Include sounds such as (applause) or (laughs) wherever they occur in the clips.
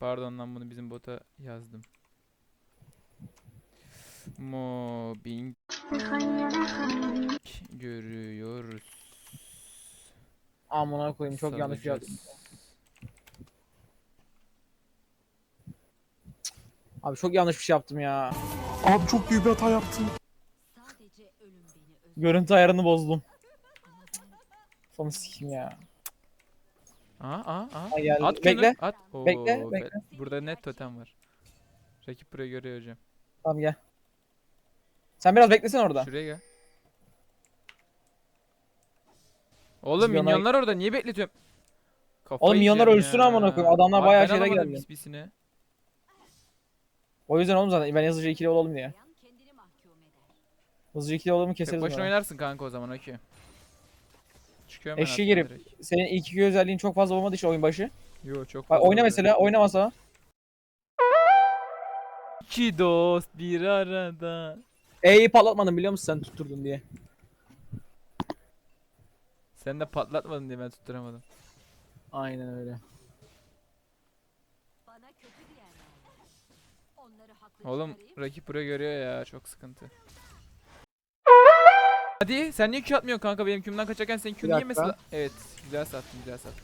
Pardon lan bunu bizim bota yazdım. Mobbing görüyoruz. Amına koyayım çok yanlış. Salacağız. Abi çok yanlış bir şey yaptım ya. Abi çok büyük bir hata yaptım. Sadece ölüm beni öz Görüntü ayarını bozdum. Sonu sikeyim ya. Aa aa aa. Ay geldi. At Bekle. Bekle. At. Oo, Bekle, be- bekle. Burada net totem var. Rakip buraya görüyor hocam. Tamam gel. Sen biraz beklesen orada. Şuraya gel. Oğlum Biz bir minyonlar orada niye bekletiyorum? Kafayı Oğlum minyonlar yiyeceğim ölsün ya. amına koyayım. Adamlar Abi bayağı ben şeyler alamadım geldi. pispisini. O yüzden oğlum zaten ben hızlıca ikili olalım diye. kendini mahkum eder. Hızlıca ikili olalım Tek keseriz başına oynarsın kanka o zaman okey. Çıkıyorum ben hatta girip- direkt. Senin ilk iki özelliğin çok fazla olmadı işte oyun başı. Yo çok Bak fazla oyna mesela oynamasa. İki dost bir arada. E'yi patlatmadın biliyor musun sen tutturdun diye. Sen de patlatmadın diye ben tutturamadım. Aynen öyle. Bana kötü diyenler var. Onları haklı Oğlum rakip buraya görüyor ya çok sıkıntı. Hadi sen niye Q atmıyorsun kanka benim Q'mdan kaçarken senin Q'nu dakika. Evet güzel sattın güzel sattın.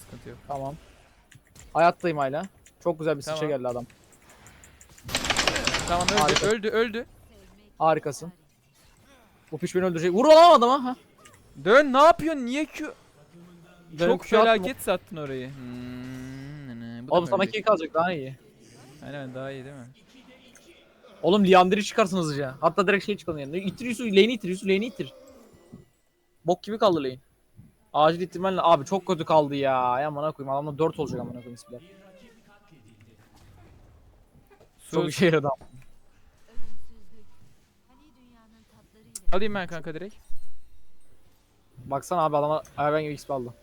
Sıkıntı yok. Tamam. Hayattayım hala. Çok güzel bir sıçra Tamam. geldi adam. Tamam öldü Harika. öldü öldü. Harikasın. Bu piç beni öldürecek. Vur lan adama. Ha. Dön ne yapıyorsun niye Q? Dönüp Çok Q attım. felaket sattın orayı. Hmm, ne, ne, bu da Oğlum mı sana ölecek? kill kalacak daha iyi. Aynen daha iyi değil mi? Oğlum Liandry çıkarsın hızlıca. Hatta direkt şey çıkalım yanına. İttir Yusuf, lane'i itir Yusuf, lane'i itir. Bok gibi kaldı lane. Acil ittirmenle. Abi çok kötü kaldı ya. Ya amına koyayım. Adamda 4 olacak amına koyayım isimler. Çok işe yaradı. ama. Alayım ben kanka direkt. Baksana abi adama hayvan gibi XP aldı.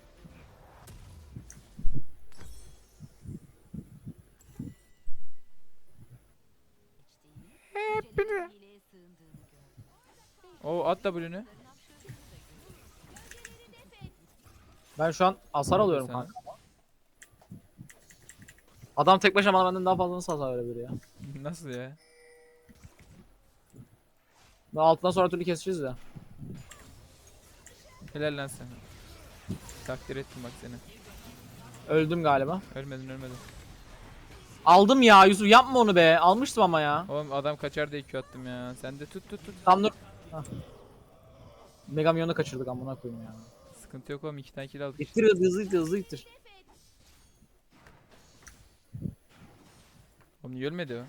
Gördüm. O at W'nü. Ben şu an hasar alıyorum Sana. kanka. Adam tek başına bana benden daha fazla nasıl hasar verebilir ya? Nasıl ya? Ben altından sonra türlü keseceğiz ya. Helal lan sana. Takdir ettim bak seni. Öldüm galiba. Ölmedin ölmedin. Aldım ya Yusuf yapma onu be. Almıştım ama ya. Oğlum adam kaçar diye Q attım ya. Sen de tut tut tut. Tam dur. Hah. Mega Milyon'u kaçırdık amına koyayım ya. Sıkıntı yok oğlum iki tane kill aldık. İttir hızlı hızlı ittir hızlı ittir. Oğlum niye ölmedi o?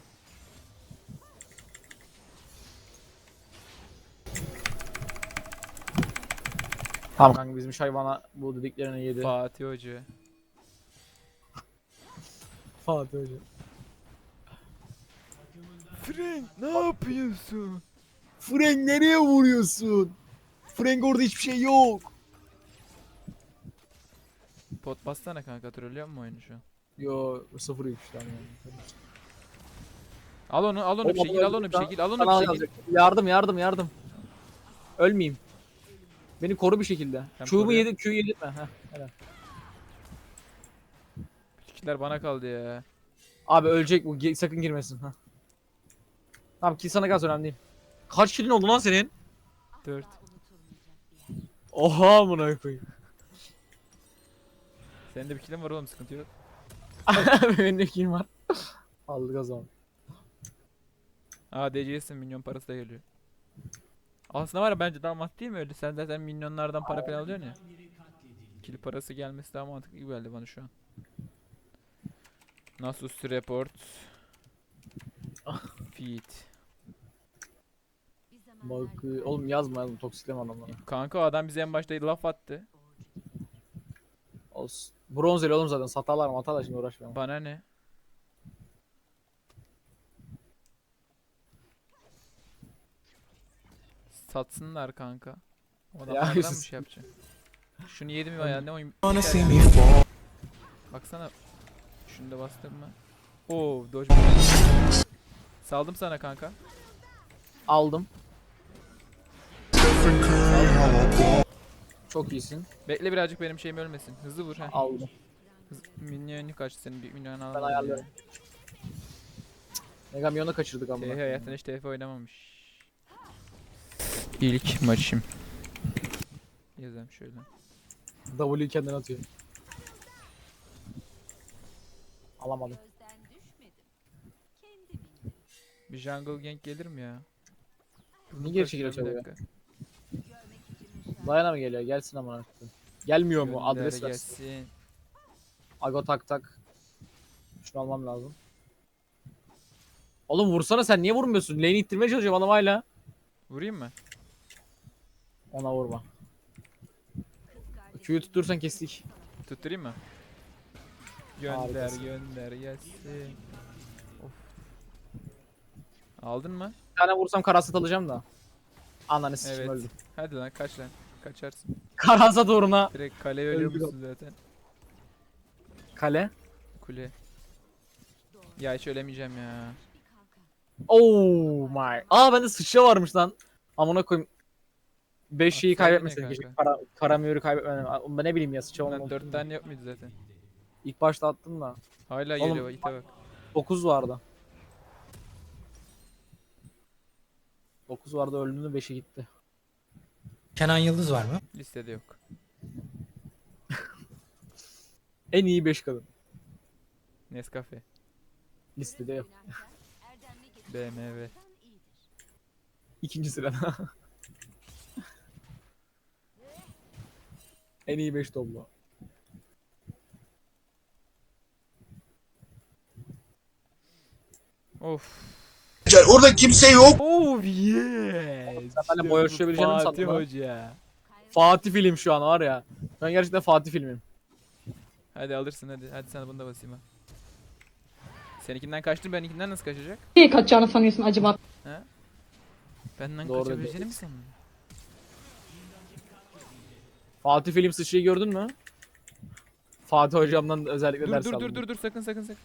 Tamam kanka bizim hayvana bu dediklerini yedi. Fatih Hoca. Fatih Hoca. Frank ne yapıyorsun? Frank nereye vuruyorsun? Frank orada hiçbir şey yok. Pot bassana kanka trollüyor mu oyunu şu an? Yo 0 3 tamam. Al onu al onu bir şekil al onu bir şekil al onu bir şekil. Yardım yardım yardım. Ölmeyeyim. Beni koru bir şekilde. Ben Q'mu koruyorum. yedi, Q'yu yedirtme. Heh, helal. Şekiller bana kaldı ya. Abi ölecek bu. Ge- sakın girmesin. Heh. Tamam kill sana kalsın önemli değil. Kaç killin oldu lan senin? 4. Asla unutulmayacak bir. Oha amına koyayım. Senin de bir killin var oğlum sıkıntı yok. (laughs) Benim de killim var. Aldık o zaman. Aa DC'sin minyon parası da geliyor. Aslında var ya bence daha mantıklı değil mi öyle? Sen zaten minyonlardan para falan alıyorsun ya. Kill parası gelmesi daha mantıklı gibi geldi bana şu an. Nasus report. Feed. Bir zamanlar Bak oğlum yazma yazma toksikleme adamları. Kanka o adam bize en başta laf attı. Olsun. Bronzeli oğlum zaten satarlar mı atarlar şimdi uğraşmayalım. Bana ne? Satsınlar kanka. O adamlardan mı şey yapacak? Şunu yedim ya ne oyun? Wanna Bir see tane- me fall. Baksana. Şunu da bastım mı? Oo dodge. Saldım sana kanka. Aldım. Çok iyisin. Bekle birazcık benim şeyim ölmesin. Hızlı vur ha. Aldım. Hız, minyonu kaç senin minyonu Ben alamadım. ayarlıyorum. Mega Milyon'u kaçırdık TF amına. hayatında hiç TF oynamamış. İlk maçım. Yazayım şöyle. W'yu kendine atıyor. Alamadım. Bir jungle gank gelir mi ya? Niye geri. Görmek için ışığa Dayana mı geliyor? Gelsin amına. koyayım. Gelmiyor mu? Adres versin. gelsin. Ago tak tak. Şunu almam lazım. Oğlum vursana sen niye vurmuyorsun? Lane'i ittirmeye çalışıyorum adam hala. Vurayım mı? Ona vurma. Q'yu tutursan kestik. Tutturayım mı? Gönder Harikasın. gönder gelsin. Of. Aldın mı? Bir tane vursam karasat alacağım da. Ananı sikim Evet. öldüm. Hadi lan kaç lan. Kaçarsın. Karasat uğruna. Direkt kaleye ölüyor Öldü musun zaten? Kale. Kule. Ya hiç ölemeyeceğim ya. Oh my. Aa bende sıçra varmış lan. Amına koyayım. 5 şeyi Atsaydın ya kaybetmesin keşke. kanka. Para, paramıyoru kaybetmedim. Ben ne bileyim ya sıçra Lan olmadı. 4 tane yok muydu zaten? İlk başta attım da. Hala Oğlum, geliyor ite bak. 9 vardı. 9 vardı öldüğünde 5'e gitti. Kenan Yıldız var mı? Listede yok. (laughs) En iyi 5 kadın. Nescafe. Listede yok. (laughs) BMW. İkinci sırada. (laughs) en iyi 5 toplu. Of. Orada kimse yok. Oh yes. sen benimle boy ölçüşebileceğini mi Fatih sandın lan? Hoca. Fatih film şu an var ya. Ben gerçekten Fatih filmim. Hadi alırsın hadi. Hadi sana bunu da basayım ha. Seninkinden kaçtın benimkinden nasıl kaçacak? Niye kaçacağını sanıyorsun acaba? Benden Doğru kaçabileceğini mi diyorsun. sandın? Fatih film sıçrayı gördün mü? Fatih hocamdan özellikle Dur ders dur aldım. dur dur dur sakın sakın sakın.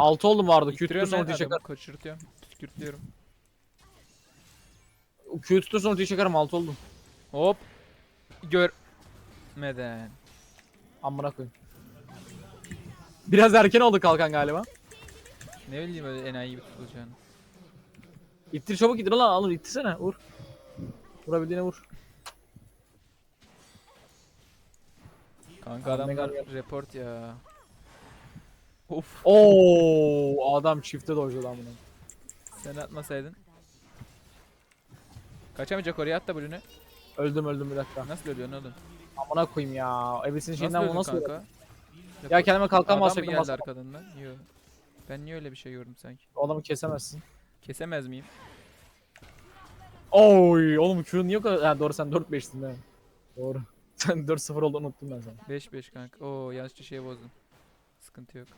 6 oldum vardı. Q lan ultiyi çeker. Kaçırtıyorum. Tükürtüyorum. Q tutursan ultiyi çekerim 6 oldum. Hop. Görmeden. Amına koyayım. Biraz erken oldu kalkan galiba. Ne bileyim öyle enayi gibi tutulacağını. İttir çabuk ittir lan alır ittirsene vur. Vurabildiğine vur. Kanka Abi, adamlar report ya. Of. Oo adam çifte dojladı amına. Sen atmasaydın. Kaçamayacak oraya at da bölünü. Öldüm öldüm bir dakika. Nasıl ölüyorsun oğlum? Amına koyayım ya. Ebesinin şeyinden bu öldün nasıl kanka? Ya kendime kalkan Adam mı geldi arkadan lan? Yo. Ben niye öyle bir şey gördüm sanki? O adamı kesemezsin. Kesemez miyim? Oy oğlum Q niye o kadar? Ha, doğru sen 4-5'tin değil mi? Doğru. (laughs) Sen 4-0 olduğunu unuttum ben sana. 5-5 kanka. Oo yanlışlıkla şey bozdum. Sıkıntı yok.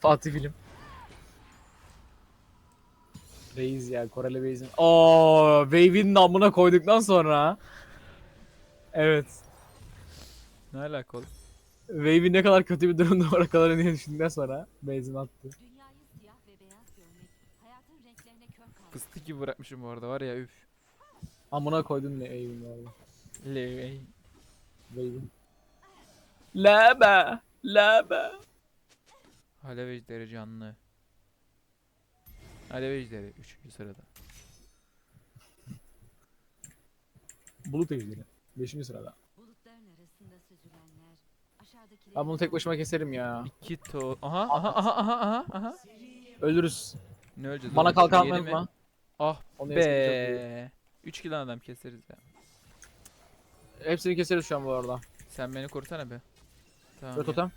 Fatih film. Reis ya Koreli Reis'in. Oo, Wave'in namına koyduktan sonra. Evet. Ne alaka oğlum? Wave'in ne kadar kötü bir durumda kadar diye düşündükten sonra Baze'in attı. Dünyayı siyah ve beyaz görmek, hayatın renklerine kör kalmak. Fıstık gibi bırakmışım bu arada var ya üf. Amına koydun ne Wave'in valla. Le Wave'in. La be. Alev ejderi canlı. Alev ejderi 3. sırada. Bulut ejderi. 5. sırada. Bulutların arasında süzülenler, aşağıdakileri... Ben bunu tek başıma keserim ya. 2 to... Aha aha aha aha aha aha. Ölürüz. Ne öleceğiz Bana oğlum? kalkan Yedi mi? Ah Onu be. be. 3 kill adam keseriz ya. Hepsini keseriz şu an bu arada. Sen beni kurtana be. Tamam. Ya. totem.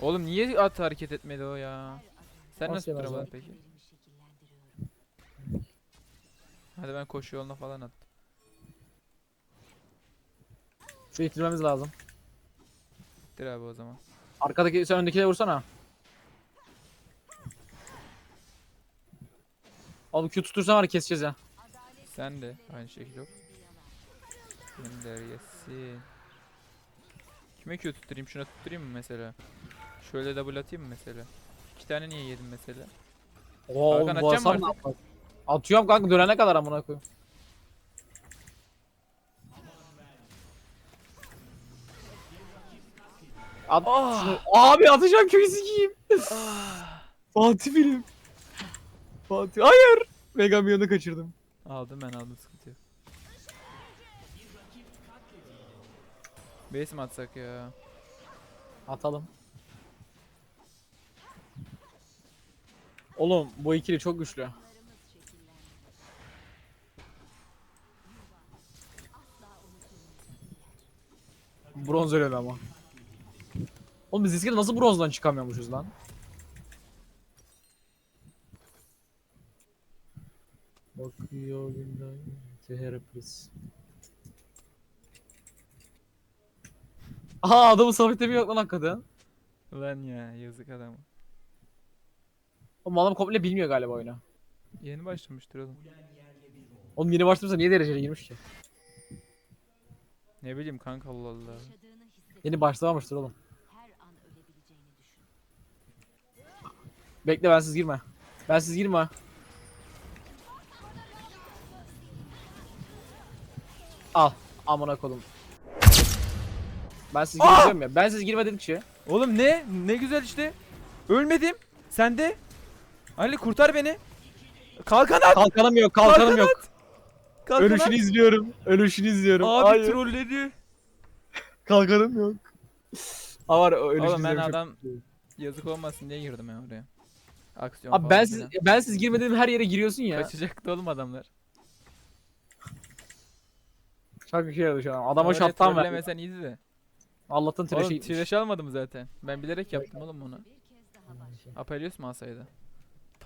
Oğlum niye at hareket etmedi o ya? Sen Nasıl yemez duramadın peki? Hadi ben koşu yoluna falan attım. Şu itirmemiz lazım. Dur abi o zaman. Arkadaki sen öndekine vursana. Oğlum Q tutursan var ya keseceğiz ya. Sen de aynı şekilde hop. Gönder yesin. Kime Q tutturayım? Şuna tutturayım mı mesela? Şöyle double atayım mı mesela? İki tane niye yedim mesela? Oo, Hakan oğlum bu atacak mı Hasan ne artık? yapar? Atıyorum kanka dönene kadar amına koyayım. At şunu. Abi atacağım köyü sikeyim. Fatih film. Fatih. Hayır. Mega Milyon'u kaçırdım. Aldım ben aldım sıkıntı yok. Base mi atsak ya? Atalım. Oğlum bu ikili çok güçlü. Bronz öyle ama. Oğlum biz eskiden nasıl bronzdan çıkamıyormuşuz lan? Bakıyor günden Teherapis. Aha adamın sabitlemi yok lan hakikaten. Ulan ya yazık adam. Oğlum adam komple bilmiyor galiba oyunu. Yeni başlamıştır oğlum. Oğlum yeni başlamışsa niye dereceli girmiş ki? Ne bileyim kanka Allah Allah. Yeni başlamamıştır oğlum. Bekle bensiz girme. Bensiz girme. Al. Amına kodum. Ben siz girmiyorum ya. Ben siz girme dedikçe. Oğlum ne? Ne güzel işte. Ölmedim. Sen de. Ali kurtar beni. Kalkan at. Kalkanım yok, kalkanım Kalkan yok. Kalkan Ölüşünü at. izliyorum. Ölüşünü izliyorum. Abi Hayır. trolledi. Kalkanım yok. Ha var ölüşünü Oğlum ben izliyorum. çok adam yazık olmasın diye girdim ben oraya. Aksiyon Abi falan ben siz filan. ben siz girmediğim her yere giriyorsun ya. Kaçacaktı oğlum adamlar. Çok bir şey oldu şu an. Adama Öyle şaptan ver. trollemesen iyiydi de. Allah'tan Oğlum gitmiş. trash almadım zaten. Ben bilerek yaptım oğlum başla. Apelios mu alsaydı?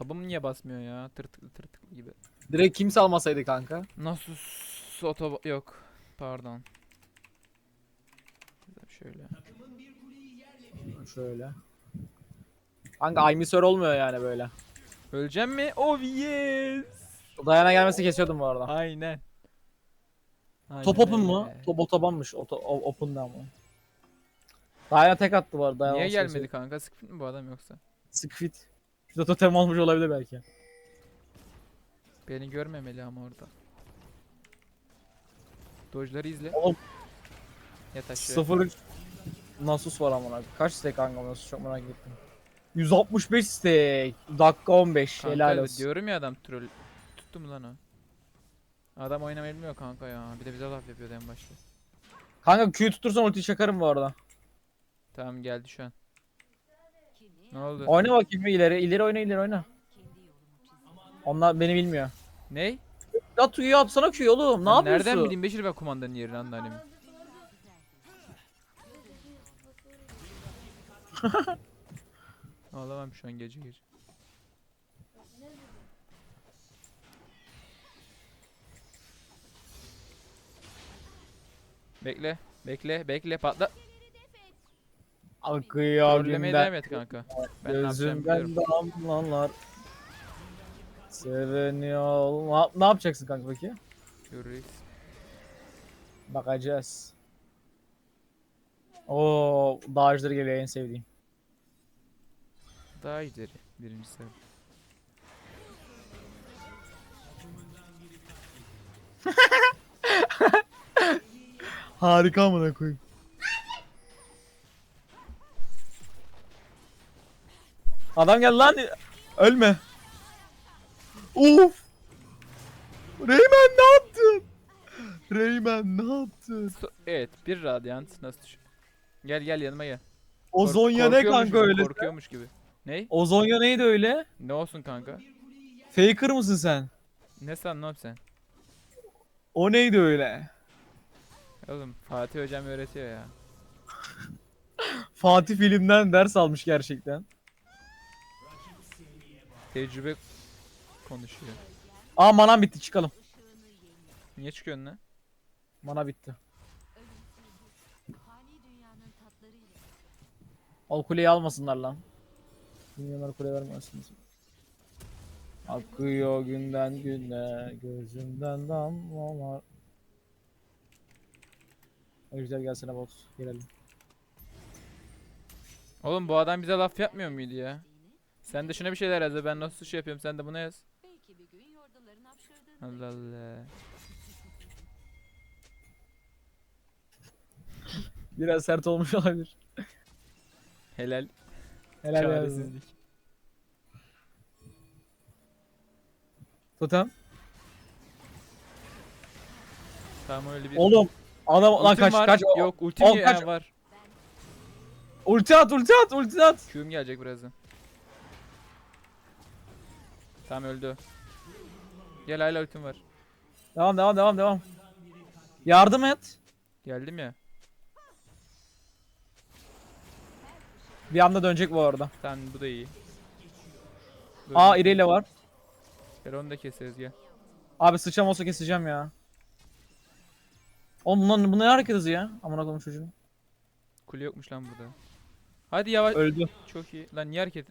Tabım niye basmıyor ya? Tırtıklı tırtıklı gibi. Direkt kimse almasaydı kanka. Nasıl oto yok. Pardon. Şöyle. Şöyle. Kanka aymisör olmuyor yani böyle. Öleceğim mi? Oh yes. Dayana gelmesi kesiyordum bu arada. Aynen. Aynen Top open mu? öyle. Top otobanmış. Oto, o- open'da mı? Dayana tek attı bu arada. Dayana Niye gelmedi kanka? Sıkıntı mı bu adam yoksa? Sıkfit. Şurada totem olmuş olabilir belki. Beni görmemeli ama orada. Dojları izle. Oğlum Yat aşağı. 0 Nasus var amına. Kaç stack kanka Nasus çok merak ettim. 165 stack. Dakika 15. Kanka Helal olsun. diyorum ya adam troll. Tuttu mu lan o? Adam oynamayı bilmiyor kanka ya. Bir de bize laf yapıyordu en başta. Kanka Q tutursan ulti çakarım bu arada. Tamam geldi şu an. Ne oldu? Oyna bakayım ileri. İleri oyna ileri oyna. Onlar beni bilmiyor. Ney? At Q'yu atsana Q'yu oğlum. Ne Ben yapıyorsun? Nereden bileyim Beşir ben kumandanın yerini anneannemin. (laughs) Ağlamam şu an gece gece. Bekle, bekle, bekle, patla. Akıyor devam günden. et kanka. Ben ne yapacağımı Gözümden biliyorum. damlalar. Seviniyor. Ne, ne yapacaksın kanka peki? Görürüz. Bakacağız. Oo, dağcıları geliyor en sevdiğim. Daha iyidir birincisi. (laughs) Harika amına koyayım. Adam gel lan. Ölme. Uf. Reymen ne yaptın? Reymen ne yaptın? So- evet, bir radyant nasıl düşün? Gel gel yanıma gel. Ozonya ne Korkuyormuş kanka gibi, öyle? Korkuyormuş gibi. Ney? Ozonya neydi öyle? Ne olsun kanka? Faker mısın sen? Ne san ne yap sen? O neydi öyle? Oğlum Fatih hocam öğretiyor ya. Fatih filmden ders almış gerçekten. Tecrübe konuşuyor. Aa manam bitti çıkalım. Niye çıkıyorsun lan? Mana bitti. Al kuleyi almasınlar lan. Milyonlar kule vermesin. Akıyor günden güne gözümden damlalar. Güzel gelsene bot. Gelelim. Oğlum bu adam bize laf yapmıyor muydu ya? Sen de şuna bir şeyler yaz ben nasıl şey yapıyorum sen de buna yaz. Belki bir gün yordaların Allah Allah. (laughs) Biraz sert olmuş olabilir. Helal. Helal yazdım. Çaresizlik. Totem. Tamam öyle bir. Oğlum. Adam lan Ultim kaç var. kaç. Yok ultim Oğlum ya kaç- var. Ulti at ulti at ulti at. Q'um gelecek birazdan. Tamam öldü. Gel hala ultim var. Devam devam devam devam. Yardım et. Geldim ya. Bir anda dönecek bu arada. Tamam bu da iyi. Aa İreyle var. Gel onu da keseriz gel. Abi sıçram olsa keseceğim ya. Oğlum bunlar, bu ne hareket hızı ya? Amına koyayım çocuğunu. Kule yokmuş lan burada. Hadi yavaş. Öldü. Çok iyi. Lan niye hareket?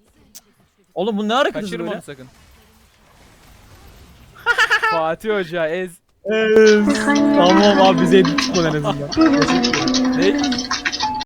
Oğlum bu ne hareket hızı Kaçırma böyle? onu sakın. Fatih Hoca ez. tamam abi bize edip çıkmadı en azından. Ne?